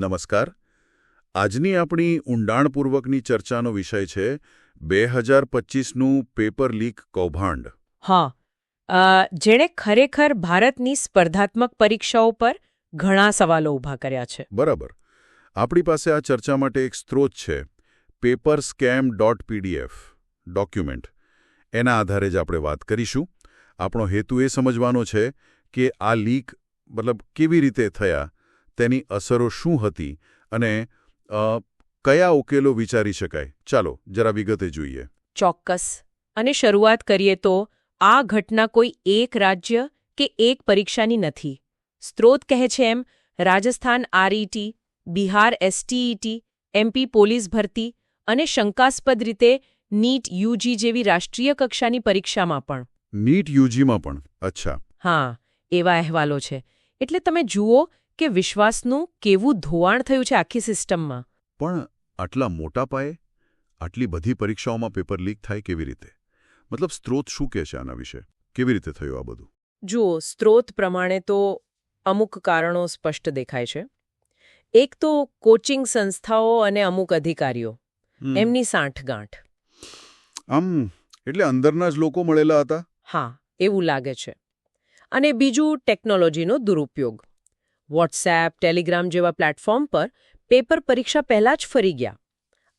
નમસ્કાર. આજની આપણી ઊંડાણપૂર્વકની ચર્ચાનો વિષય છે બે હજાર પચીસનું પેપર લીક કૌભાંડ. હા જેણે ખરેખર ભારતની સ્પર્ધાત્મક પરીક્ષાઓ પર ઘણા સવાલો ઊભા કર્યા છે. બરાબર. આપણી પાસે આ ચર્ચા માટે એક સ્ત્રોત છે paper scam dot PDF document એના આધારે જ આપણે વાત કરીશું. આપણો હેતુ એ સમજવાનો છે કે આ લીક મતલબ કેવી રીતે થયા તેની અસરો શું હતી અને કયા ઉકેલો વિચારી શકાય? ચાલો જરા વિગતે જોઈએ. ચોક્કસ. અને શરૂઆત કરીએ તો આ ઘટના કોઈ એક રાજ્ય કે એક પરીક્ષાની નથી. સ્ત્રોત કહે છે એમ Rajasthan RET Bihar STET MP police ભરતી અને શંકાસ્પદ રીતે નીટ યુજી જેવી રાષ્ટ્રીય કક્ષાની પરીક્ષામાં પણ. નીટ યુજીમાં પણ? અચ્છા. હા એવા અહેવાલો છે. એટલે તમે જુઓ કે વિશ્વાસનું કેવું ધોવાણ થયું છે આખી સિસ્ટમમાં? પણ આટલા મોટા પાયે? આટલી બધી પરીક્ષાઓમાં પેપર લીક થાય કેવી રીતે? મતલબ સ્ત્રોત શું કહે છે આના વિશે? કેવી રીતે થયું આ બધું? જુઓ સ્ત્રોત પ્રમાણે તો અમુક કારણો સ્પષ્ટ દેખાય છે. એક તો કોચિંગ સંસ્થાઓ અને અમુક અધિકારીઓ. એમની સાંઠગાંઠ. આમ એટલે અંદરના જ લોકો મળેલા હતા? હા એવું લાગે છે. અને બીજું ટેકનોલોજીનો દુરુપયોગ. વોટ્સએપ ટેલિગ્રામ જેવા પ્લેટફોર્મ પર પેપર પરીક્ષા પહેલાં જ ફરી ગયા.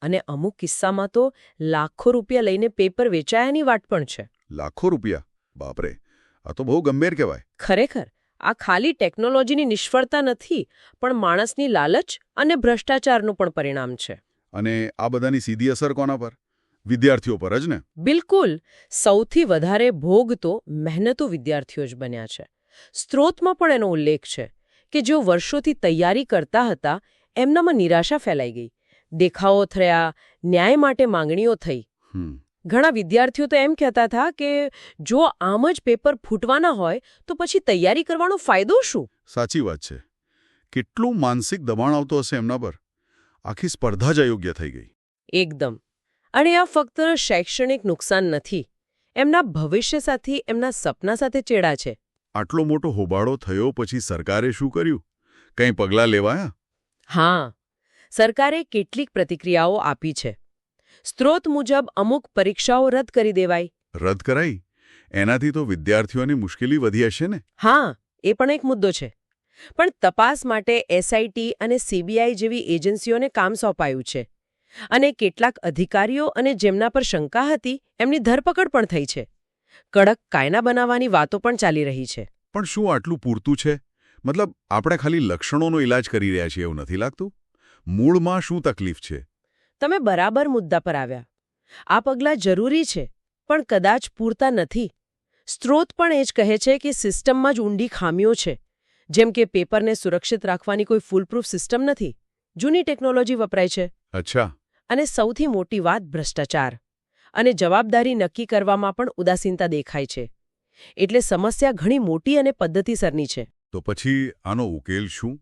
અને અમુક કિસ્સામાં તો લાખો રૂપિયા લઈને પેપર વેચાયાની વાટ પણ છે. લાખો રૂપિયા? બાપરે આ તો બહુ ગંભીર કહેવાય. ખરેખર આ ખાલી ટેકનોલોજીની નિષ્ફળતા નથી પણ માણસની લાલચ અને ભ્રષ્ટાચારનું પણ પરિણામ છે. અને આ બધાની સીધી અસર કોના પર? વિદ્યાર્થીઓ પર જ ને? બિલકુલ. સૌથી વધારે ભોગ તો મહેનતુ વિદ્યાર્થીઓ જ બન્યા છે. સ્ત્રોતમાં પણ એનો ઉલ્લેખ છે. કે જેઓ વર્ષોથી તૈયારી કરતા હતા એમનામાં નિરાશા ફેલાઈ ગઈ. દેખાવો થયા ન્યાય માટે માંગણીઓ થઈ. ઘણા વિદ્યાર્થીઓ તો એમ કહેતા હતા કે જો આમ જ પેપર ફૂટવાના હોય તો પછી તૈયારી કરવાનો ફાયદો શું? સાચી વાત છે. કેટલું માનસિક દબાણ આવતું હશે એમના પર. આખી સ્પર્ધા જ અયોગ્ય થઈ ગઈ. એકદમ. અને આ ફક્ત શૈક્ષણિક નુકસાન નથી. એમના ભવિષ્ય સાથે એમના સપના સાથે ચેડા છે. આટલો મોટો હોબાળો થયો પછી સરકારે શું કર્યું? કંઈ પગલાં લેવાયા? હા સરકારે કેટલીક પ્રતિક્રિયાઓ આપી છે. સ્ત્રોત મુજબ અમુક પરીક્ષાઓ રદ કરી દેવાઈ. રદ કરાઈ? એનાથી તો વિદ્યાર્થીઓની મુશ્કેલી વધી હશે ને? હા એ પણ એક મુદ્દો છે. પણ તપાસ માટે એસઆઈટી અને સીબીઆઈ જેવી એજન્સીઓને કામ સોંપાયું છે. અને કેટલાક અધિકારીઓ અને જેમના પર શંકા હતી એમની ધરપકડ પણ થઈ છે. કડક કાયના બનાવવાની વાતો પણ ચાલી રહી છે. પણ શું આટલું પૂરતું છે? મતલબ આપણે ખાલી લક્ષણોનો ઇલાજ કરી રહ્યા છીએ એવું નથી લાગતું? મૂળમાં શું તકલીફ છે? તમે બરાબર મુદ્દા પર આવ્યા. આ પગલાં જરૂરી છે પણ કદાચ પૂરતા નથી. સ્ત્રોત પણ એ જ કહે છે કે સિસ્ટમમાં જ ઊંડી ખામીઓ છે. જેમ કે પેપરને સુરક્ષિત રાખવાની કોઈ ફૂલપ્રૂફ સિસ્ટમ નથી. જૂની ટેકનોલોજી વપરાય છે. અચ્છા. અને સૌથી મોટી વાત ભ્રષ્ટાચાર. અને જવાબદારી નક્કી કરવામાં પણ ઉદાસીનતા દેખાય છે. એટલે સમસ્યા ઘણી મોટી અને પદ્ધતિસરની છે. તો પછી આનો ઉકેલ શું?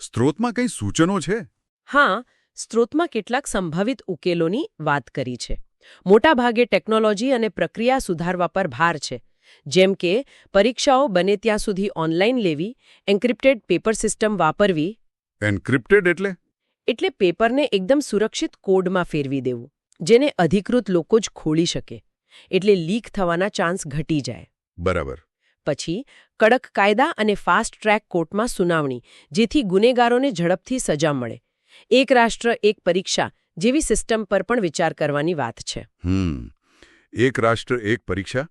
સ્ત્રોતમાં કંઈ સૂચનો છે? હા સ્ત્રોતમાં કેટલાક સંભવિત ઉકેલોની વાત કરી છે. મોટાભાગે ટેકનોલોજી અને પ્રક્રિયા સુધારવા પર ભાર છે. જેમ કે પરીક્ષાઓ બને ત્યાં સુધી ઓનલાઈન લેવી એન્ક્રિપ્ટેડ પેપર સિસ્ટમ વાપરવી. એન્ક્રિપ્ટેડ એટલે? એટલે પેપરને એકદમ સુરક્ષિત કોડમાં ફેરવી દેવું. જેને અધિકૃત લોકો જ ખોલી શકે એટલે લીક થવાના ચાન્સ ઘટી જાય. બરાબર. પછી કડક કાયદા અને ફાસ્ટ ટ્રેક કોર્ટમાં સુનાવણી જેથી ગુનેગારોને ઝડપથી સજા મળે. એક રાષ્ટ્ર એક પરીક્ષા જેવી સિસ્ટમ પર પણ વિચાર કરવાની વાત છે. એક રાષ્ટ્ર એક પરીક્ષા?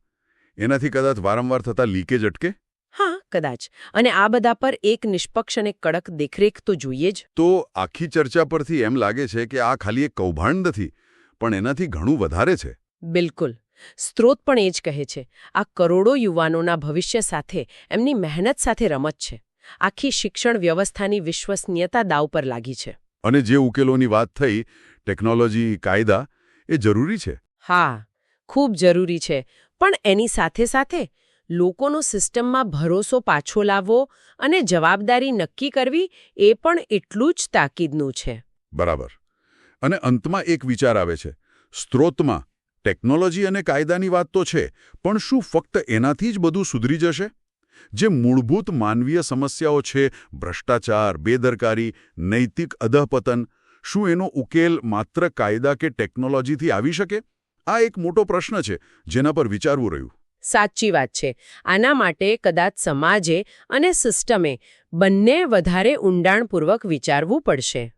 એનાથી કદાચ વારંવાર થતા લીકેજ અટકે? હા કદાચ. અને આ બધા પર એક નિષ્પક્ષ અને કડક દેખરેખ તો જોઈએ જ. તો આખી ચર્ચા પરથી એમ લાગે છે કે આ ખાલી એક કૌભાંડ નથી. પણ એનાથી ઘણું વધારે છે. બિલકુલ. સ્ત્રોત પણ એ જ કહે છે આ કરોડો યુવાનોના ભવિષ્ય સાથે એમની મહેનત સાથે રમત છે. આખી શિક્ષણ વ્યવસ્થાની વિશ્વસનીયતા દાવ પર લાગી છે. અને જે ઉકેલોની વાત થઈ ટેકનોલોજી કાયદા એ જરૂરી છે? હા ખૂબ જરૂરી છે. પણ એની સાથે સાથે લોકોનો સિસ્ટમમાં ભરોસો પાછો લાવવો અને જવાબદારી નક્કી કરવી એ પણ એટલું જ તાકીદનું છે. બરાબર. અને અંતમાં એક વિચાર આવે છે. સ્ત્રોતમાં, ટેકનોલોજી અને કાયદાની વાત તો છે, પણ શું ફક્ત એનાથી જ બધું સુધરી જશે? જે મૂળભૂત માનવીય સમસ્યાઓ છે, ભ્રષ્ટાચાર, બેદરકારી, નૈતિક અધઃપતન, શું એનો ઉકેલ માત્ર કાયદા કે ટેકનોલોજીથી આવી શકે? આ એક મોટો પ્રશ્ન છે, જેના પર વિચારવું રહ્યું. સાચી વાત છે. આના માટે કદાચ સમાજે અને સિસ્ટમે બંને વધારે ઊંડાણપૂર્વક વિચારવું પડશે.